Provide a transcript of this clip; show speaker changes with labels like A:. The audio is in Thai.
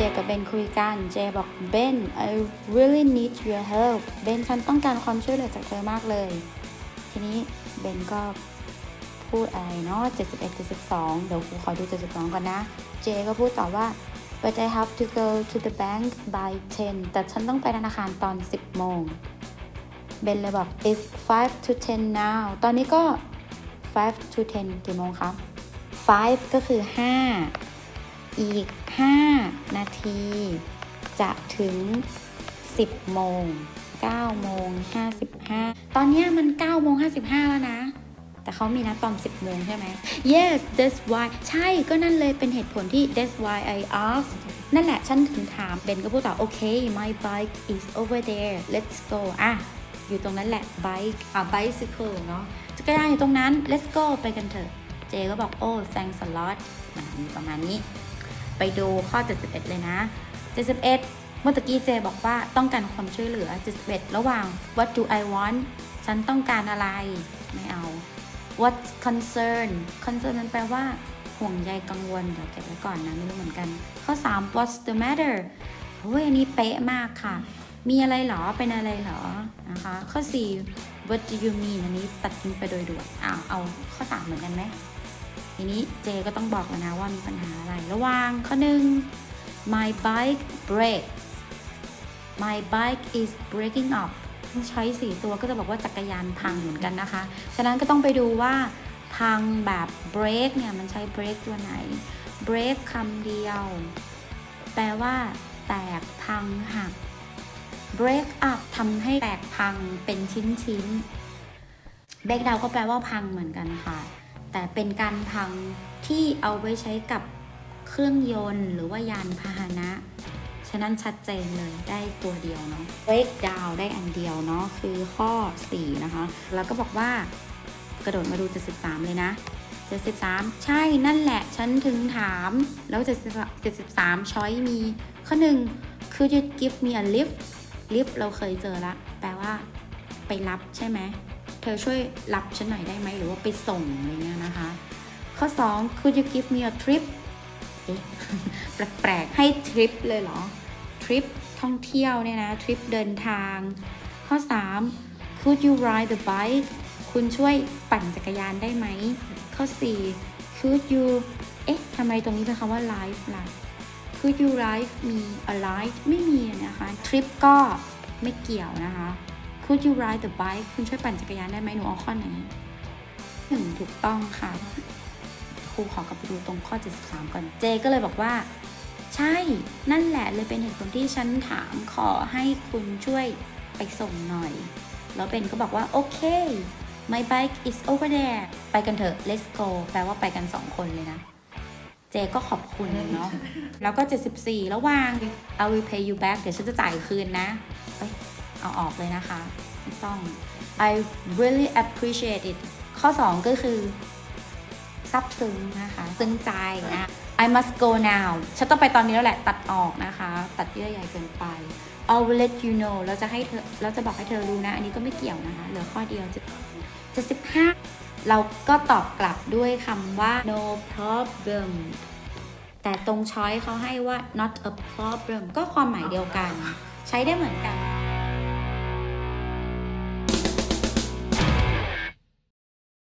A: เจกับเบนคุยกัน เจบอกเบน I really need your help เบนฉันต้องการความช่วยเหลือจากเธอมากเลย ทีนี้เบนก็พูดอะไรเนาะ71 72 เดี๋ยวครูขอดู 72 ก่อนนะ เจก็พูดต่อว่า but I have to go to the bank by 10 แต่ฉันต้องไปธนาคารตอน 10 โมง เบนเลยบอก it's 5 to 10 now ตอนนี้ก็ 5 to 10 กี่โมงครับ 5 ก็คือ 5 อีก 5 นาที จะถึง 10 โมง9โมง55 ตอนนี้มัน9โมง55 แล้วนะ แต่เขามีนัดตอน 10 โมงใช่ไหม yes that's why ใช่ก็นั่นเลยเป็นเหตุผลที่ that's why I asked นั่นแหละฉันถึงถามเบนก็พูดต่อโอเค my bike is over there let's go อะ อยู่ตรงนั้นแหละ bike อะ bicycle เนาะจักรยานอยู่ตรงนั้น let's go ไปกันเถอะ เจก็บอกโอ้ thanks a lot มีประมาณนี้ ไปดูข้อ 71 เลยนะ 71 เมื่อตะกี้เจบอกว่าต้องการความช่วยเหลือ 71 ระหว่าง what do I want ฉันต้องการอะไร ไม่เอา what concern concern มันแปลว่า ห่วงใยกังวล เดี๋ยวเก็บไว้ก่อนนะ ไม่รู้เหมือนกัน ข้อ 3 what's the matter โอ้ยอันนี้เป๊ะมากค่ะ มีอะไรเหรอ เป็นอะไรเหรอ นะคะ ข้อ 4 what do you mean อันนี้ตัดทิ้งไปโดยด่วนอ้าวเอาข้อ 3 เหมือนกันไหม ทีนี้เจก็ต้องบอกแล้วนะว่ามีปัญหาอะไร ระหว่างข้อหนึ่ง my bike breaks my bike is breaking up ใช้สี่ตัวก็จะบอกว่าจักรยานพังเหมือนกันนะคะ ฉะนั้นก็ต้องไปดูว่าพังแบบ break เนี่ยมันใช้ break ตัวไหน break คำเดียว แปลว่า แตกพังหัก break up ทำให้แตกพังเป็นชิ้นๆ break down ก็แปลว่าพังเหมือนกันค่ะ แต่เป็นการพังที่เอาไว้ใช้กับเครื่องยนต์หรือว่ายานพาหนะ ฉะนั้นชัดเจนเลยได้ตัวเดียวเนาะ break down ได้อันเดียวเนาะคือข้อ 4 นะคะ แล้วก็บอกว่ากระโดดมาดู 73 เลยนะ73 ใช่นั่นแหละ ฉันถึงถาม แล้ว73ช้อยมี ข้อหนึ่ง could you give me a lift lift เราเคยเจอละ แปลว่าไปรับใช่ไหม เธอช่วยรับฉันหน่อยได้ไหมหรือว่าไปส่งอะไรเงี้ยนะคะ ข้อ 2 could you give me a trip แปลกๆให้ทริปเลยเหรอทริปท่องเที่ยวเนี่ยนะทริปเดินทาง ข้อ 3 could you ride the bike คุณช่วยปั่นจักรยานได้ไหม ข้อ 4 could you เอ๊ะทำไมตรงนี้เป็นคำว่า live ล่ะ could you drive me alive ไม่มีนะคะทริปก็ไม่เกี่ยวนะคะ could you ride the bike คุณช่วยปั่นจักรยานได้ไหมหนูเอาข้อไหนหนึ่งถูกต้องค่ะครูขอกลับไปดูตรงข้อ 73 ก่อนเจก็เลยบอกว่า ใช่นั่นแหละเลยเป็นเหตุผลที่ฉันถามขอให้คุณช่วยไปส่งหน่อย แล้วเบนก็บอกว่า โอเค my bike is over there ไปกันเถอะ let's go แปลว่าไปกัน 2 คนเลยนะ เจก็ขอบคุณเนาะแล้วก็ 74 ระหว่าง I will pay you back เดี๋ยวฉันจะจ่ายคืนนะ เอาออกเลยนะคะไม่ต้อง I really appreciate it ข้อ 2 ก็คือซับซึ้งนะคะซึ้งใจนะ I must go now ฉันต้องไปตอนนี้แล้วแหละตัดออกนะคะ ตัดเยื่อใยเกินไป I will let you know เราจะให้เธอเราจะบอกให้เธอรู้นะ อันนี้ก็ไม่เกี่ยวนะคะ เหลือข้อเดียวจะจะสิบห้าเราก็ตอบกลับด้วยคำว่า no problem แต่ตรงช้อยเขาให้ว่า not a problem ก็ความหมายเดียวกัน ใช้ได้เหมือนกัน